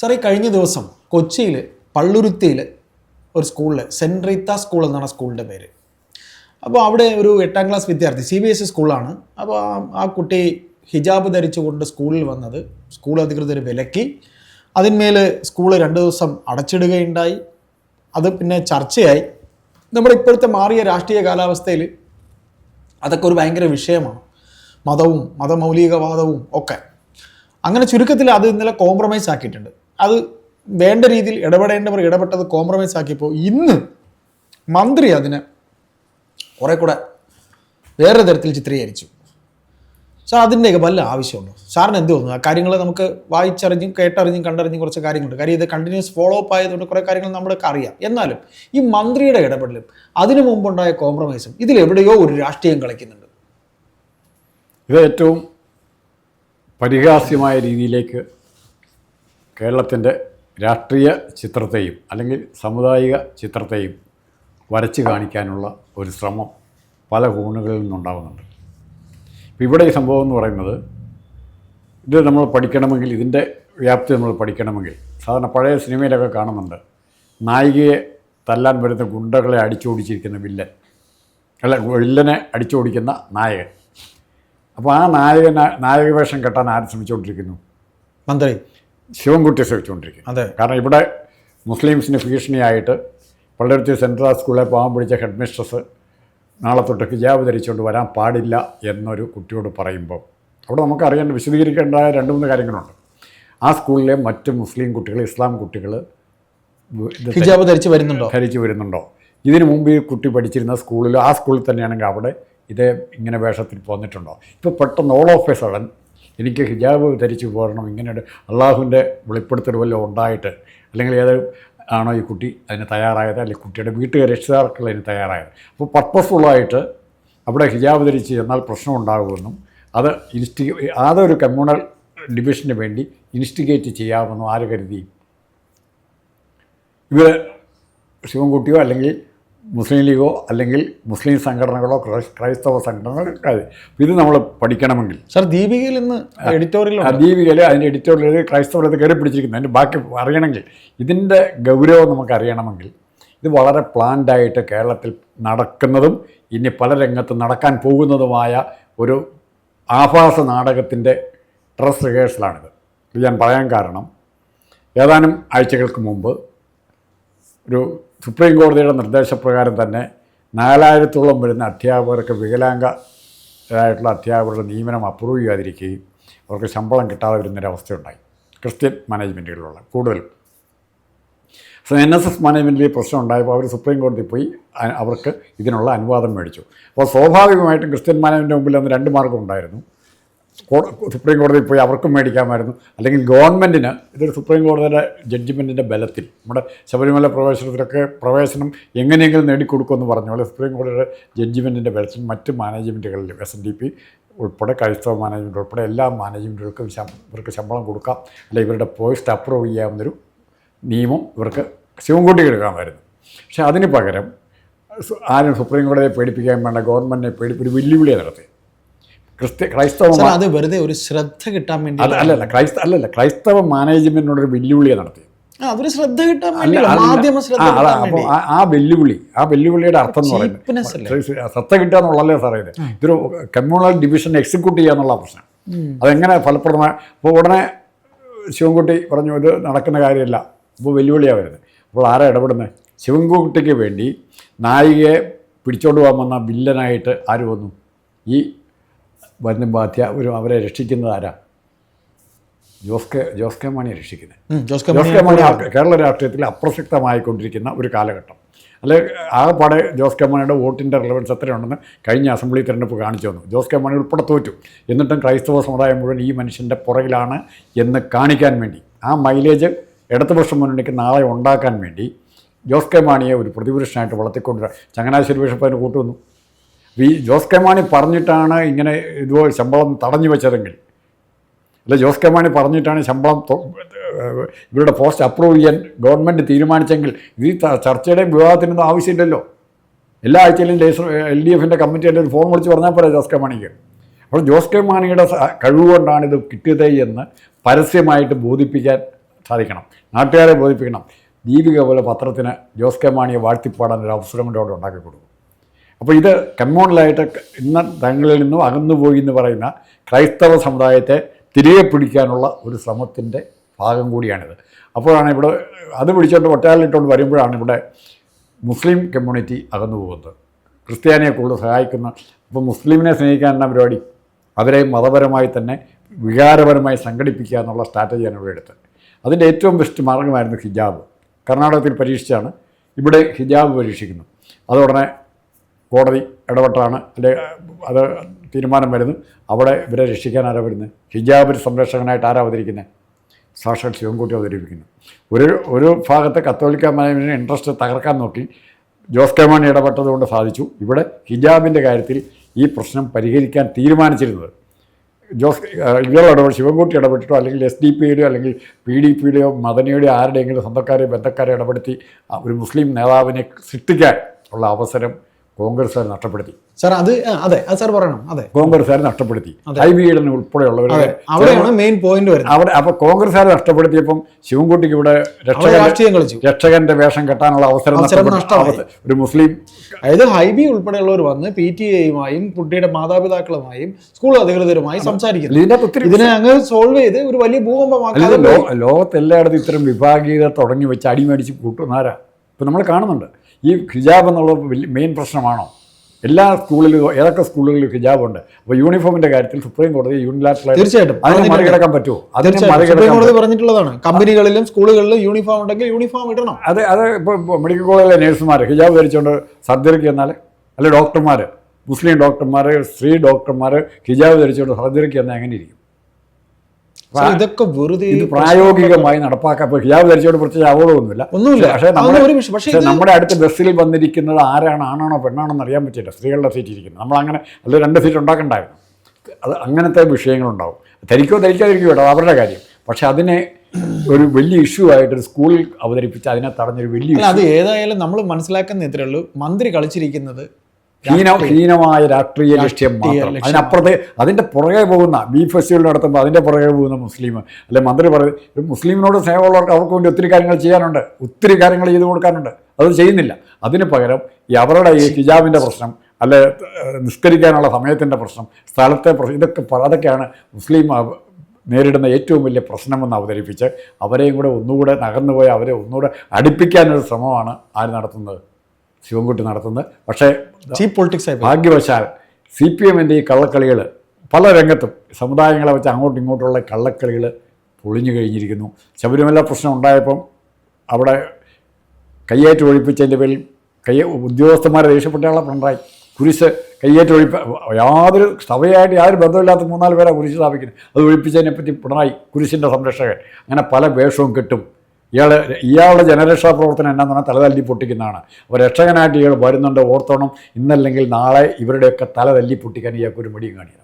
Sir ഈ കഴിഞ്ഞ ദിവസം കൊച്ചിയിൽ പള്ളുരുത്തിയിൽ ഒരു സ്കൂളിൽ സെന്റ് റീത്ത സ്കൂൾ എന്നാണ് സ്കൂളിന്റെ പേര്. അപ്പോൾ അവിടെ ഒരു എട്ടാം ക്ലാസ് വിദ്യാർത്ഥി സി ബി എസ് ഇ സ്കൂളാണ്. അപ്പോൾ ആ- കുട്ടി ഹിജാബ് ധരിച്ചുകൊണ്ട് സ്കൂളിൽ വന്നത് സ്കൂൾ അധികൃതർ വിലക്കി. അതിന്മേൽ സ്കൂൾ രണ്ട് ദിവസം അടച്ചിടുകയുണ്ടായി. അത് പിന്നെ ചർച്ചയായി. നമ്മുടെ ഇപ്പോഴത്തെ മാറിയ രാഷ്ട്രീയ കാലാവസ്ഥയിൽ അതൊക്കെ ഒരു ഭയങ്കര വിഷയമാണ്. മതവും മതമൗലികവാദവും ഒക്കെ. അങ്ങനെ ചുരുക്കത്തിൽ അത് ഇന്നലെ കോംപ്രമൈസ് ആക്കിയിട്ടുണ്ട്. വേണ്ട രീതിയിൽ ഇടപെടേണ്ടവർ ഇടപെട്ടത് കോംപ്രമൈസ് ആക്കിയപ്പോൾ ഇന്ന് മന്ത്രി അതിനെ കുറെ കൂടെ വേറെ തരത്തിൽ ചിത്രീകരിച്ചു. സാർ അതിന്റെയൊക്കെ വല്ല ആവശ്യമുണ്ടോ? സാറിന് എന്ത് തോന്നുന്നു? ആ കാര്യങ്ങൾ നമുക്ക് വായിച്ചറിഞ്ഞും കേട്ടറിഞ്ഞും കണ്ടറിഞ്ഞും കുറച്ച് കാര്യങ്ങളുണ്ട്. കാര്യം ഇത് കണ്ടിന്യൂസ് ഫോളോ അപ്പ് ആയതുകൊണ്ട് കുറേ കാര്യങ്ങൾ നമ്മൾക്ക് അറിയാം. എന്നാലും ഈ മന്ത്രിയുടെ ഇടപെടലും അതിനു മുമ്പുണ്ടായ കോംപ്രമൈസും ഇതിലെവിടെയോ ഒരു രാഷ്ട്രീയം കളിക്കുന്നുണ്ട്. ഇത് ഏറ്റവും പരിഹാസ്യമായ രീതിയിലേക്ക് കേരളത്തിന്റെ രാഷ്ട്രീയ ചിത്രത്തെയും അല്ലെങ്കിൽ സാമുദായിക ചിത്രത്തെയും വരച്ച് കാണിക്കാനുള്ള ഒരു ശ്രമം പല കോണുകളിൽ നിന്നുണ്ടാകുന്നുണ്ട് ഇപ്പോൾ ഇവിടെ ഈ സംഭവം എന്ന് പറയുന്നത് ഇത് നമ്മൾ പഠിക്കണമെങ്കിൽ ഇതിന്റെ വ്യാപ്തി നമ്മൾ പഠിക്കണമെങ്കിൽ സാധാരണ പഴയ സിനിമയിലൊക്കെ കാണുന്നുണ്ട് നായികയെ തല്ലാൻ വരുന്ന ഗുണ്ടകളെ അടിച്ചോടിച്ചിരിക്കുന്ന വില്ലൻ അല്ല വില്ലനെ അടിച്ചോടിക്കുന്ന നായകൻ. അപ്പോൾ ആ നായകന നായക വേഷം കെട്ടാൻ ആരും ശ്രമിച്ചുകൊണ്ടിരിക്കുന്നു? മന്ത്രി. ശിവൻകുട്ടി ശ്രമിച്ചുകൊണ്ടിരിക്കും അതെ. കാരണം ഇവിടെ മുസ്ലിംസിന് ഭീഷണിയായിട്ട് പള്ളിരുത്തി സെൻട്രൽ സ്കൂളിലെ പാവം പിടിച്ച ഹെഡ് മിസ്ട്രസ് നാളെ തൊട്ട് ഹിജാബ് ധരിച്ചുകൊണ്ട് വരാൻ പാടില്ല എന്നൊരു കുട്ടിയോട് പറയുമ്പോൾ അവിടെ നമുക്ക് അറിയേണ്ട വിശദീകരിക്കേണ്ട രണ്ട് മൂന്ന് കാര്യങ്ങളുണ്ട്. ആ സ്കൂളിലെ മറ്റ് മുസ്ലിം കുട്ടികൾ ഇസ്ലാം കുട്ടികൾ ഹിജാബ് ധരിച്ച് വരുന്നുണ്ടോ? ധരിച്ച് വരുന്നുണ്ടോ? ഇതിനു മുമ്പ് ഈ കുട്ടി പഠിച്ചിരുന്ന സ്കൂളിൽ ആ സ്കൂളിൽ തന്നെയാണെങ്കിൽ അവിടെ ഇതേ ഇങ്ങനെ വേഷത്തിൽ പോന്നിട്ടുണ്ടോ? ഇപ്പോൾ പെട്ടെന്ന് ഓൾ ഓഫ് എ സഡൻ എനിക്ക് ഹിജാബ് ധരിച്ചു പോരണം ഇങ്ങനെ ഒരു അള്ളാഹുവിന്റെ വെളിപ്പെടുത്തൽ വല്ലതും ഉണ്ടായിട്ട് അല്ലെങ്കിൽ ഏത് ആണോ ഈ കുട്ടി അതിന് തയ്യാറായത് അല്ലെങ്കിൽ കുട്ടിയുടെ വീട്ടുകാർ രക്ഷിതാക്കൾ അതിന് തയ്യാറായത്. അപ്പോൾ പർപ്പസ്ഫുള്ളായിട്ട് അവിടെ ഹിജാബ് ധരിച്ച് ചെന്നാൽ പ്രശ്നം ഉണ്ടാകുമെന്നും അത് ഇൻസ്റ്റി അതൊരു കമ്മ്യൂണൽ ഡിവിഷന് വേണ്ടി ഇൻസ്റ്റിഗേറ്റ് ചെയ്യാമെന്നും ആര് കരുതി? ഇവർ ശിവൻകുട്ടിയോ അല്ലെങ്കിൽ മുസ്ലിം ലീഗോ അല്ലെങ്കിൽ മുസ്ലിം സംഘടനകളോ ക്രൈസ്തവ സംഘടനകളോ ഇത് നമ്മൾ പഠിക്കണമെങ്കിൽ. സാർ ദീപികയിൽ ഇന്ന് എഡിറ്റോറിയൽ ദീപികയിൽ അതിന്റെ എഡിറ്റോറിയൽ ക്രൈസ്തവർ ഇത് കയറി പിടിച്ചിരിക്കുന്നു. അതിന്റെ ബാക്കി അറിയണമെങ്കിൽ ഇതിന്റെ ഗൗരവം നമുക്ക് അറിയണമെങ്കിൽ ഇത് വളരെ പ്ലാൻഡായിട്ട് കേരളത്തിൽ നടക്കുന്നതും ഇനി പല രംഗത്തും നടക്കാൻ പോകുന്നതുമായ ഒരു ആഭാസ നാടകത്തിന്റെ ഡ്രസ് റിഹേഴ്സലാണിത് ഇത് ഞാൻ പറയാൻ കാരണം ഏതാനും ആഴ്ചകൾക്ക് മുമ്പ് ഒരു സുപ്രീം കോടതിയുടെ നിർദ്ദേശപ്രകാരം തന്നെ നാലായിരത്തോളം വരുന്ന അധ്യാപകർക്ക് വികലാംഗരായിട്ടുള്ള അധ്യാപകരുടെ നിയമനം അപ്രൂവ് ചെയ്യാതിരിക്കുകയും അവർക്ക് ശമ്പളം കിട്ടാതെ വരുന്നൊരവസ്ഥയുണ്ടായി. ക്രിസ്ത്യൻ മാനേജ്മെന്റുകളിലുള്ള കൂടുതലും. സോ എൻ എസ് എസ് മാനേജ്മെന്റിൽ ഈ പ്രശ്നം ഉണ്ടായപ്പോൾ അവർ സുപ്രീം കോടതി പോയി അവർക്ക് ഇതിനുള്ള അനുവാദം മേടിച്ചു. അപ്പോൾ സ്വാഭാവികമായിട്ടും ക്രിസ്ത്യൻ മാനേജ്മെന്റ് മുമ്പിൽ അന്ന് രണ്ട് മാർഗം ഉണ്ടായിരുന്നു. സുപ്രീം കോടതിയിൽ പോയി അവർക്കും മേടിക്കാമായിരുന്നു. അല്ലെങ്കിൽ ഗവൺമെന്റിന് ഇതൊരു സുപ്രീം കോടതിയുടെ ജഡ്ജ്മെന്റിന്റെ ബലത്തിൽ നമ്മുടെ ശബരിമല പ്രവേശനത്തിലൊക്കെ പ്രവേശനം എങ്ങനെയെങ്കിലും നേടിക്കൊടുക്കുമെന്ന് പറഞ്ഞ പോലെ സുപ്രീം കോടതിയുടെ ജഡ്ജ്മെന്റിന്റെ ബലത്തിൽ മറ്റ് മാനേജ്മെന്റുകളിലും എസ് എൻ ഡി പി ഉൾപ്പെടെ ക്രൈസ്തവ മാനേജ്മെന്റ് ഉൾപ്പെടെ എല്ലാ മാനേജ്മെന്റുകൾക്കും ഇവർക്ക് ശമ്പളം കൊടുക്കാം. അല്ലെങ്കിൽ ഇവരുടെ പോസ്റ്റ് അപ്രൂവ് ചെയ്യാവുന്നൊരു നിയമം ഇവർക്ക് ശിവൻകുട്ടി എടുക്കാമായിരുന്നു. പക്ഷേ അതിന് പകരം ആരും സുപ്രീം കോടതിയെ പേടിപ്പിക്കാൻ വേണ്ട ഗവൺമെന്റിനെ പേടിപ്പ് ഒരു വെല്ലുവിളിയെ നടത്തി ക്രിസ്ത്യ ക്രൈസ്തവ അത് വെറുതെ ഒരു ശ്രദ്ധ കിട്ടാൻ വേണ്ടി അത് അല്ലല്ല ക്രൈസ്ത അല്ലല്ല ക്രൈസ്തവ മാനേജ്മെന്റിനോട് ഒരു വെല്ലുവിളിയെ നടത്തി ആ, അതൊരു ശ്രദ്ധ കിട്ടാൻ. ശ്രദ്ധ അപ്പോൾ ആ- വെല്ലുവിളി ആ വെല്ലുവിളിയുടെ അർത്ഥം എന്ന് പറയുന്നത് സത്ത കിട്ടുക എന്നുള്ളതല്ലേ സാറേ ഇത്? ഇതൊരു കമ്മ്യൂണൽ ഡിവിഷൻ എക്സിക്യൂട്ട് ചെയ്യുക എന്നുള്ള പ്രശ്നം. അതെങ്ങനെ ഫലപ്രദമായി അപ്പോൾ ഉടനെ ശിവൻകുട്ടി പറഞ്ഞു ഇത് നടക്കുന്ന കാര്യമല്ല. അപ്പോൾ വെല്ലുവിളിയാണ് വരുന്നത് അപ്പോൾ ആരാ ഇടപെടുന്നത് ശിവൻകുട്ടിക്ക് വേണ്ടി നായികയെ പിടിച്ചോണ്ട് പോകാൻ വന്ന വില്ലനായിട്ട് ആര് വന്നു? ഈ വരുന്ന ബാധ്യ ഒരു അവരെ രക്ഷിക്കുന്നത് ആരാ ജോസ് കെ ജോസ് കെ മാണിയെ രക്ഷിക്കുന്നത്. ജോസ് കെ മാണി കേരള രാഷ്ട്രീയത്തിൽ അപ്രസക്തമായിക്കൊണ്ടിരിക്കുന്ന ഒരു കാലഘട്ടം. അല്ലെ ആകെപ്പാടെ ജോസ് കെ മാണിയുടെ വോട്ടിന്റെ റിലവൻസ് എത്രയുണ്ടെന്ന് കഴിഞ്ഞ അസംബ്ലി തിരഞ്ഞെടുപ്പ് കാണിച്ചു തന്നു. ജോസ് കെ മാണി ഉൾപ്പെടെ തോറ്റു. എന്നിട്ടും ക്രൈസ്തവ സമുദായം മുഴുവൻ ഈ മനുഷ്യന്റെ പുറകിലാണ് എന്ന് കാണിക്കാൻ വേണ്ടി ആ മൈലേജ് ഇടതുപക്ഷം മുന്നണിക്ക് നാളെ ഉണ്ടാക്കാൻ വേണ്ടി ജോസ് കെ മാണിയെ ഒരു പ്രതിപുരുഷനായിട്ട് വളർത്തിക്കൊണ്ടുവരാൻ ചങ്ങനാശ്ശേരി ബിഷപ്പ് അതിന് കൂട്ടുവന്നു. ഈ ജോസ് കെ മാണി പറഞ്ഞിട്ടാണ് ഇങ്ങനെ ഇതുപോലെ ശമ്പളം തടഞ്ഞു വെച്ചതെങ്കിൽ. അല്ല ജോസ് കെ മാണി പറഞ്ഞിട്ടാണ് ശമ്പളം ഇവരുടെ പോസ്റ്റ് അപ്രൂവ് ചെയ്യാൻ ഗവൺമെന്റ് തീരുമാനിച്ചെങ്കിൽ ഇത് ചർച്ചയുടെയും വിവാദത്തിനൊന്നും ആവശ്യമില്ലല്ലോ. എല്ലാ ആഴ്ചയിലും ലേസർ എൽ ഡി എഫിന്റെ കമ്മിറ്റിയുടെ ഒരു ഫോൺ വിളിച്ച് പറഞ്ഞാൽ പോരാ ജോസ് കെ മാണിക്ക്. അപ്പോൾ ജോസ് കെ മാണിയുടെ കഴിവ് കഴിവുകൊണ്ടാണ് ഇത് കിട്ടിയത് എന്ന് പരസ്യമായിട്ട് ബോധിപ്പിക്കാൻ സാധിക്കണം. നാട്ടുകാരെ ബോധിപ്പിക്കണം. ദീപിക പോലെ പത്രത്തിന് ജോസ് കെ മാണിയെ വാഴ്ത്തിപ്പാടാൻ ഒരു അവസരം കൊണ്ട് അവിടെ ഉണ്ടാക്കി കൊടുക്കും. അപ്പോൾ ഇത് കമ്മ്യൂണലായിട്ട് ഇന്ന് തങ്ങളിൽ നിന്നും അകന്നുപോയി എന്ന് പറയുന്ന ക്രൈസ്തവ സമുദായത്തെ തിരികെ പിടിക്കാനുള്ള ഒരു ശ്രമത്തിന്റെ ഭാഗം കൂടിയാണിത്. അപ്പോഴാണ് ഇവിടെ അത് പിടിച്ചുകൊണ്ട് ഒറ്റയാളിട്ടുകൊണ്ട് വരുമ്പോഴാണ് ഇവിടെ മുസ്ലിം കമ്മ്യൂണിറ്റി അകന്നു പോകുന്നത്. ക്രിസ്ത്യാനിയെ കൂടുതൽ സഹായിക്കുന്ന അപ്പോൾ മുസ്ലിമിനെ സ്നേഹിക്കാൻ എന്ന പരിപാടി അവരെ മതപരമായി തന്നെ വികാരപരമായി സംഘടിപ്പിക്കുക എന്നുള്ള സ്ട്രാറ്റജിയാണ് ഇവിടെ എടുത്തത്. അതിന്റെ ഏറ്റവും ബെസ്റ്റ് മാർഗമായിരുന്നു ഹിജാബ്. കർണാടകത്തിൽ പരീക്ഷിച്ചാണ് ഇവിടെ ഹിജാബ് പരീക്ഷിക്കുന്നു അതോടനെ കോടതി ഇടപെട്ടാണ് അല്ലെ അത് തീരുമാനം വരുന്നു. അവിടെ ഇവരെ രക്ഷിക്കാൻ ആരാ വരുന്നത് ഹിജാബ് സംരക്ഷകനായിട്ട് ആരാ അവതരിക്കുന്നത് സാക്ഷാൽ ശിവൻകുട്ടി അവതരിപ്പിക്കുന്നു. ഒരു ഒരു ഭാഗത്ത് കത്തോലിക്ക മതത്തിന് ഇൻട്രസ്റ്റ് തകർക്കാൻ നോക്കി ജോസ് കെ മാണി ഇടപെട്ടതുകൊണ്ട് സാധിച്ചു. ഇവിടെ ഹിജാബിന്റെ കാര്യത്തിൽ ഈ പ്രശ്നം പരിഹരിക്കാൻ തീരുമാനിച്ചിരുന്നത്. ജോസ് ഇടപെട്ട് ശിവൻകുട്ടി ഇടപെട്ടിട്ടോ അല്ലെങ്കിൽ എസ് ഡി പിയുടെയോ അല്ലെങ്കിൽ പി ഡി പിയുടെയോ മദനിയുടെയോ ആരുടെയെങ്കിലും സ്വന്തക്കാരെയോ ബന്ധക്കാരെ ഇടപെടുത്തി ഒരു മുസ്ലിം നേതാവിനെ സൃഷ്ടിക്കാൻ ഉള്ള അവസരം കോൺഗ്രസ്സുകാർ നഷ്ടപ്പെടുത്തി. സാർ അത് അതെ അത് സാർ പറയണം അതെ. കോൺഗ്രസ്സുകാർ നഷ്ടപ്പെടുത്തി. ഐ ബി ഈഡൻ ഉൾപ്പെടെയുള്ളവർ അവിടെയാണ് മെയിൻ പോയിന്റ് വരുന്നത്. അവിടെ അപ്പോൾ കോൺഗ്രസ്സുകാർ നഷ്ടപ്പെടുത്തിയപ്പം ശിവൻകുട്ടിക്ക് ഇവിടെ രാഷ്ട്രീയം കളിച്ചു. രക്ഷകന്റെ വേഷം കെട്ടാനുള്ള അവസരം നഷ്ടപ്പെട്ടു. ഒരു മുസ്ലിം അതായത് ഹൈബി ഉൾപ്പെടെയുള്ളവർ വന്ന് പി ടി എയുമായും കുട്ടിയുടെ മാതാപിതാക്കളുമായും സ്കൂൾ അധികൃതരുമായി സംസാരിക്കുന്നു. ഇതിനെ അങ്ങ് സോൾവ് ചെയ്ത് ഒരു വലിയ ഭൂകമ്പമാക്കി ലോകത്തെല്ലായിടത്തും ഇത്തരം വിഭാഗീയത തുടങ്ങി വെച്ച് അടിമേടിച്ച് കൂട്ടുന്നാരാ ഇപ്പം നമ്മൾ കാണുന്നുണ്ട്. ഈ ഹിജാബ് എന്നുള്ളത് വലിയ മെയിൻ പ്രശ്നമാണോ? എല്ലാ സ്കൂളിലും ഏതൊക്കെ സ്കൂളുകളിലും ഹിജാബ് ഉണ്ട് അപ്പോൾ യൂണിഫോമിന്റെ കാര്യത്തിൽ സുപ്രീം കോടതി യൂണിലാറ്ററൽ തീർച്ചയായിട്ടും. അതിനെ മറികടക്കാൻ പറ്റുമോ? അതിനെ മറികടക്കാൻ കോടതി പറഞ്ഞിട്ടുള്ളതാണ്. കമ്പനികളിലും സ്കൂളുകളിലും യൂണിഫോം ഉണ്ടെങ്കിൽ യൂണിഫോം ഇടണം. അത് അത് ഇപ്പോൾ മെഡിക്കൽ കോളേജിലെ നേഴ്സുമാർ ഹിജാബ് ധരിച്ചുകൊണ്ട് സർജറിക്ക് ചെന്നാൽ അല്ലെ ഡോക്ടർമാർ മുസ്ലിം ഡോക്ടർമാർ സ്ത്രീ ഡോക്ടർമാർ ഹിജാബ് ധരിച്ചുകൊണ്ട് സർജറിക്ക് ചെന്നാൽ എങ്ങനെ ഇരിക്കും? ഇതൊക്കെ വെറുതെ ഇത് പ്രായോഗികമായി നടപ്പാക്കാൻ ഹിജാബ് ധരിച്ചോട് പ്രത്യേകിച്ച് അവബോധമൊന്നുമില്ല. ഒന്നുമില്ല. പക്ഷേ നമ്മുടെ പക്ഷേ നമ്മുടെ അടുത്ത് ബസ്സിൽ വന്നിരിക്കുന്നത് ആരാണ്? ആണാണോ? പെണ്ണാണോ എന്ന് അറിയാൻ പറ്റില്ല സ്ത്രീകളുടെ സീറ്റ് ഇരിക്കുന്നത് നമ്മൾ അങ്ങനെ അല്ല രണ്ട് സീറ്റ് ഉണ്ടാക്കണ്ടായിരുന്നു. അത് അങ്ങനത്തെ വിഷയങ്ങളുണ്ടാവും. ധരിക്കോ ധരിക്കാതിരിക്കോ അത് അവരുടെ കാര്യം. പക്ഷെ അതിനെ ഒരു വലിയ ഇഷ്യൂ ആയിട്ട് ഒരു സ്കൂളിൽ അവതരിപ്പിച്ച് അതിനെ തടഞ്ഞൊരു വലിയ അത് ഏതായാലും നമ്മൾ മനസ്സിലാക്കുന്ന ഇത്രയുള്ളൂ മന്ത്രി കളിച്ചിരിക്കുന്നത് ഹീന ഹീനമായ രാഷ്ട്രീയ ലക്ഷ്യം മാത്രം. അതിനപ്പുറത്ത് അതിന്റെ പുറകെ പോകുന്ന ബീഫ് ഫെസ്റ്റിവൽ നടത്തുമ്പോൾ അതിന്റെ പുറകെ പോകുന്ന മുസ്ലിം. അല്ലെ മന്ത്രി പറയും ഒരു മുസ്ലിമിനോട് സ്നേഹമുള്ളവർക്ക് അവർക്ക് വേണ്ടി ഒത്തിരി കാര്യങ്ങൾ ചെയ്യാനുണ്ട്. ഒത്തിരി കാര്യങ്ങൾ ചെയ്തു കൊടുക്കാനുണ്ട്. അത് ചെയ്യുന്നില്ല. അതിന് പകരം ഈ അവരുടെ ഈ ഹിജാബിന്റെ പ്രശ്നം അല്ലെ നിഷ്കരിക്കാനുള്ള നിസ്കരിക്കാനുള്ള സമയത്തിന്റെ പ്രശ്നം സ്ഥലത്തെ പ്രശ്നം ഇതൊക്കെ അതൊക്കെയാണ് മുസ്ലിം നേരിടുന്ന ഏറ്റവും വലിയ പ്രശ്നമെന്ന് അവതരിപ്പിച്ച് അവരെയും കൂടെ ഒന്നുകൂടെ നകർന്നുപോയി അവരെ ഒന്നുകൂടെ അടുപ്പിക്കാനൊരു ശ്രമമാണ് ആര് നടത്തുന്നത്? ശിവൻകുട്ടി നടത്തുന്നത്. പക്ഷേ ചീപ്പ് പൊളിറ്റിക്സ് ആയി ഭാഗ്യവശാൽ സി പി എമ്മിന്റെ ഈ കള്ളക്കളികൾ പല രംഗത്തും സമുദായങ്ങളെ വെച്ച് അങ്ങോട്ടും ഇങ്ങോട്ടുള്ള കള്ളക്കളികൾ പൊളിഞ്ഞു കഴിഞ്ഞിരിക്കുന്നു. ശബരിമല പ്രശ്നം ഉണ്ടായപ്പം അവിടെ കയ്യേറ്റ് ഒഴിപ്പിച്ചതിന്റെ പേരിൽ കയ്യ ഉദ്യോഗസ്ഥന്മാരെ ദേഷ്യപ്പെട്ടയാളെ പിണറായി. കുരിശ് കയ്യേറ്റ് ഒഴിപ്പ യാതൊരു സഭയായിട്ട് യാതൊരു ബന്ധമില്ലാത്ത മൂന്നാൽ പേരാണ് കുരിശ് സ്ഥാപിക്കുന്നത്. അത് ഒഴിപ്പിച്ചതിനെപ്പറ്റി പിണറായി കുരിശിന്റെ സംരക്ഷകൻ. അങ്ങനെ പല വേഷവും കിട്ടും. ഇയാൾ ഇയാളുടെ ജനരക്ഷാ പ്രവർത്തനം എന്നാന്ന് പറഞ്ഞാൽ തലതല്ലി പൊട്ടിക്കുന്നതാണ്. അപ്പോൾ രക്ഷകനായിട്ട് ഇയാൾ വരുന്നുണ്ട് ഓർത്തോണം. ഇന്നല്ലെങ്കിൽ നാളെ ഇവരുടെയൊക്കെ തല തല്ലി പൊട്ടിക്കാൻ ഇയാൾക്ക് ഒരു മടിയും കാണിക്കണം